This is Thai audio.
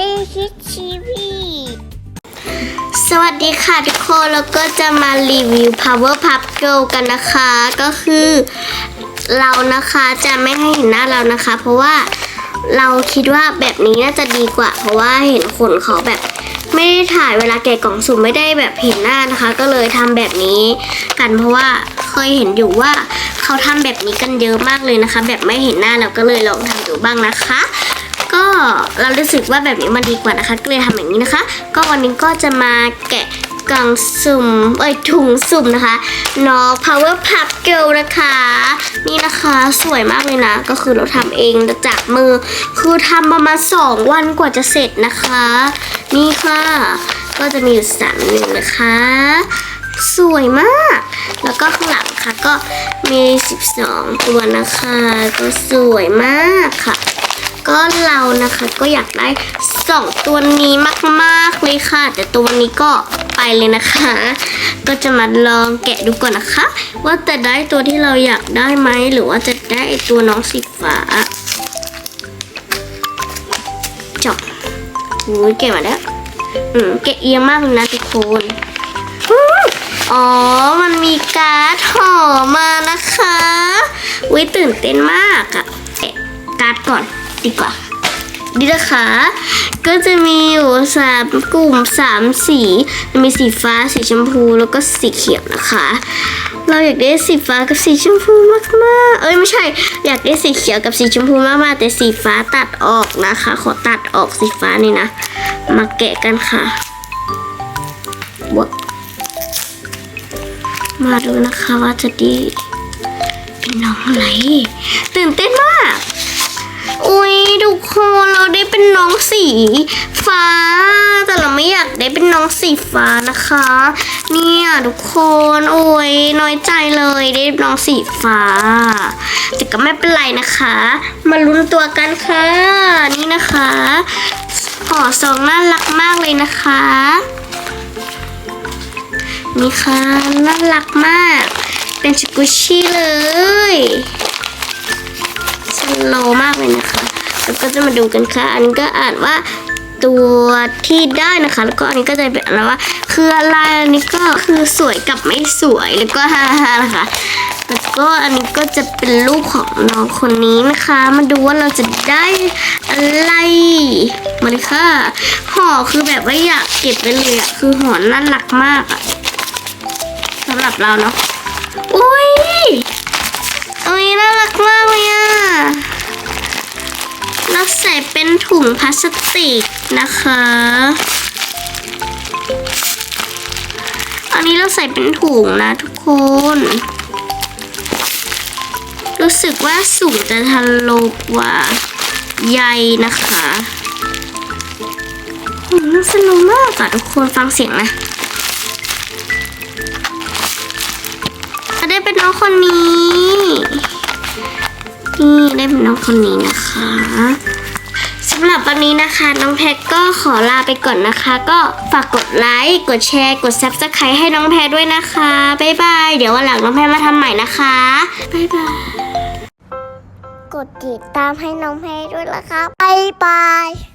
รี่คิดชีวีสวัสดีค่ะทุกคนแล้วก็จะมารีวิว Power Pup Girl กันนะคะ ก็คือเรานะคะจะไม่ให้เห็นหน้าเรานะคะ เพราะว่าเราคิดว่าแบบนี้น่าจะดีกว่า เพราะว่าเห็นขนเขาแบบไม่ได้ถ่ายเวลาแกะกล่องสุ่มไม่ได้แบบเห็นหน้านะคะ ก็เลยทำแบบนี้กันเพราะว่าเคยเห็นอยู่ว่าเขาทำแบบนี้กันเยอะมากเลยนะคะ แบบไม่เห็นหน้าเราก็เลยลองทำดูบ้างนะคะ ก็เรารู้สึกว่าแบบนี้มันดีกว่านะคะก็เลยทำอย่างนี้นะคะ ก็วันนี้ก็จะมาแกะกล่องสุ่มเอ้ยถุงสุ่มนะคะน้อง Power Pup Girl นะคะ นี่นะคะสวยมากเลยนะ ก็คือเราทำเองจากมือ คือทำประมาณสองวันกว่าจะเสร็จนะคะ นี่ค่ะ ก็จะมีอยู่สามหนึ่งนะคะ สวยมาก แล้วก็ข้างหลังค่ะก็มี 12 ตัวนะคะ ก็สวยมากค่ะ ก็เรานะคะก็อยากได้สองตัวนี้มากๆเลยค่ะ แต่ตัวนี้ก็ไปเลยนะคะ ก็จะมาลองแกะดูก่อนนะคะ ว่าจะได้ตัวที่เราอยากได้ไหมหรือว่าจะได้ตัวน้องสีฟ้าจบหูยแกะมาแล้วอืมแกะเอียงมากเลยนะทุกคนอ๋อ มันมีการ์ดห่อมานะคะวิตื่นเต้นมากอะแกะการ์ดก่อน ดีกว่าดีนะคะก็จะมีอยู่สามกลุ่มสามสีมีสีฟ้าสีชมพูแล้วก็สีเขียวนะคะ เราอยากได้สีฟ้ากับสีชมพูมากๆ เอ้ยไม่ใช่ อยากได้สีเขียวกับสีชมพูมากๆ แต่สีฟ้าตัดออกนะคะ ขอตัดออกสีฟ้านี่นะ มาแกะกันค่ะวะมาดูนะคะว่าจะดีเป็นน้องอะไรตื่นเต้นมาก อุ้ยทุกคนเราได้เป็นน้องสีฟ้า แต่เราไม่อยากได้เป็นน้องสีฟ้านะคะ เนี่ยทุกคนโอ้ยน้อยใจเลยได้น้องสีฟ้า แต่ก็ไม่เป็นไรนะคะ มาลุ้นตัวกันค่ะ นี่นะคะห่อซองน่ารักมากเลยนะคะนี่ค่ะน่ารักมาก เป็นสกุชี่เลยสโลมากเลยนะคะ ก็จะมาดูกันค่ะ อันก็อ่านว่าตัวที่ได้นะคะ แล้วก็อันนี้ก็จะเป็นอะไรว่า คืออะไรอันนี้ก็คือสวยกับไม่สวยแล้วก็ฮ่าฮ่านะคะแล้วก็อันนี้ก็จะเป็นรูปของน้องคนนี้นะคะ มาดูว่าเราจะได้อะไรมาเลยค่ะห่อคือแบบว่าอยากเก็บไปเลยอะคือห่อน่ารักมากอะสำหรับเราเนาะอุ้ยอุ้ยน่ารักมากเลยอะ เป็นถุงพลาสติกนะคะ อันนี้เราใส่เป็นถุงนะทุกคน รู้สึกว่าสูงจะทันโลกว่าใยนะคะโหน่าสนุกมากอะทุกคนฟังเสียงนะจะได้เป็นน้องคนนี้ นี่ได้เป็นน้องคนนี้นะคะำหรับวันนี้นะคะ น้องแพทก็ขอลาไปก่อนนะคะ ก็ฝากกดไลค์กดแชร์ กด subscribe ให้น้องแพทด้วยนะคะบ๊ายบายเดี๋ยววันหลังน้องแพทมาทำใหม่นะคะบ๊ายบายกดติดตามให้น้องเพด้วยละครับบ๊ายบาย